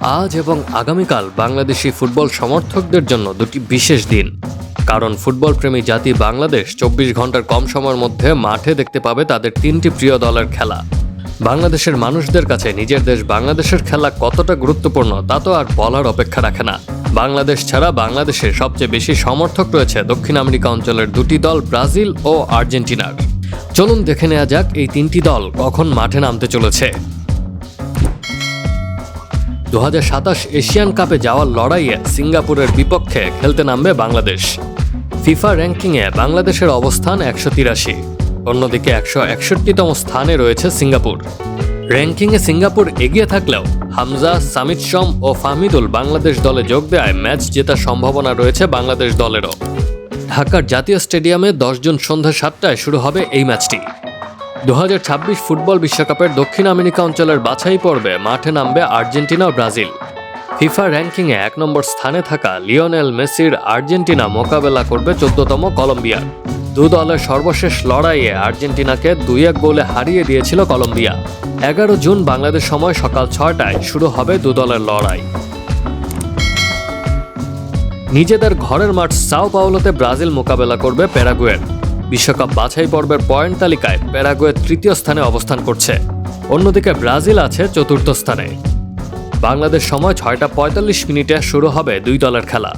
আজ এবং আগামীকাল বাংলাদেশি ফুটবল সমর্থকদের জন্য দুটি বিশেষ দিন। কারণ ফুটবল প্রেমী জাতি বাংলাদেশ চব্বিশ ঘণ্টার কম সময়ের মধ্যে মাঠে দেখতে পাবে তাদের তিনটি প্রিয় দলের খেলা। বাংলাদেশের মানুষদের কাছে নিজের দেশ বাংলাদেশের খেলা কতটা গুরুত্বপূর্ণ তা তো আর বলার অপেক্ষা রাখে না। বাংলাদেশ ছাড়া বাংলাদেশে সবচেয়ে বেশি সমর্থক রয়েছে দক্ষিণ আমেরিকা অঞ্চলের দুটি দল ব্রাজিল ও আর্জেন্টিনার। চলুন দেখে নেওয়া যাক এই তিনটি দল কখন মাঠে নামতে চলেছে। দু হাজার সাতাশ এশিয়ান কাপে যাওয়ার লড়াইয়ে সিঙ্গাপুরের বিপক্ষে খেলতে নামবে বাংলাদেশ। ফিফা র্যাঙ্কিংয়ে বাংলাদেশের অবস্থান একশো তিরাশি, অন্যদিকে একশো একষট্টিতম স্থানে রয়েছে সিঙ্গাপুর। র্যাঙ্কিংয়ে সিঙ্গাপুর এগিয়ে থাকলেও হামজা সামিদ শম ও ফাহমিদুল বাংলাদেশ দলে যোগ দেওয়ায় ম্যাচ জেতার সম্ভাবনা রয়েছে বাংলাদেশ দলেরও। ঢাকার জাতীয় স্টেডিয়ামে দশ জুন সন্ধ্যা সাতটায় শুরু হবে এই ম্যাচটি। দু হাজার ছাব্বিশ ফুটবল বিশ্বকাপের দক্ষিণ আমেরিকা অঞ্চলের বাছাই পর্বে মাঠে নামবে আর্জেন্টিনা ও ব্রাজিল। ফিফা র্যাঙ্কিংয়ে এক নম্বর স্থানে থাকা লিওনেল মেসির আর্জেন্টিনা মোকাবেলা করবে চোদ্দতম কলম্বিয়ার দু দলের সর্বশেষ লড়াইয়ে আর্জেন্টিনাকে দুই এক গোলে হারিয়ে দিয়েছিল কলম্বিয়া। এগারো জুন বাংলাদেশ সময় সকাল ছয়টায় শুরু হবে দু দলের লড়াই। নিজেদের ঘরের মাঠ সাও পাওলোতে ব্রাজিল মোকাবেলা করবে প্যারাগুয়ের। বিশ্বকাপ বাছাই পর্বের পয়েন্ট তালিকায় প্যারাগুয়ে তৃতীয় স্থানে অবস্থান করছে। অন্যদিকে ব্রাজিল আছে চতুর্থ স্থানে। বাংলাদেশ সময় ছয়টা পঁয়তাল্লিশ মিনিটে শুরু হবে দুই দলের খেলা।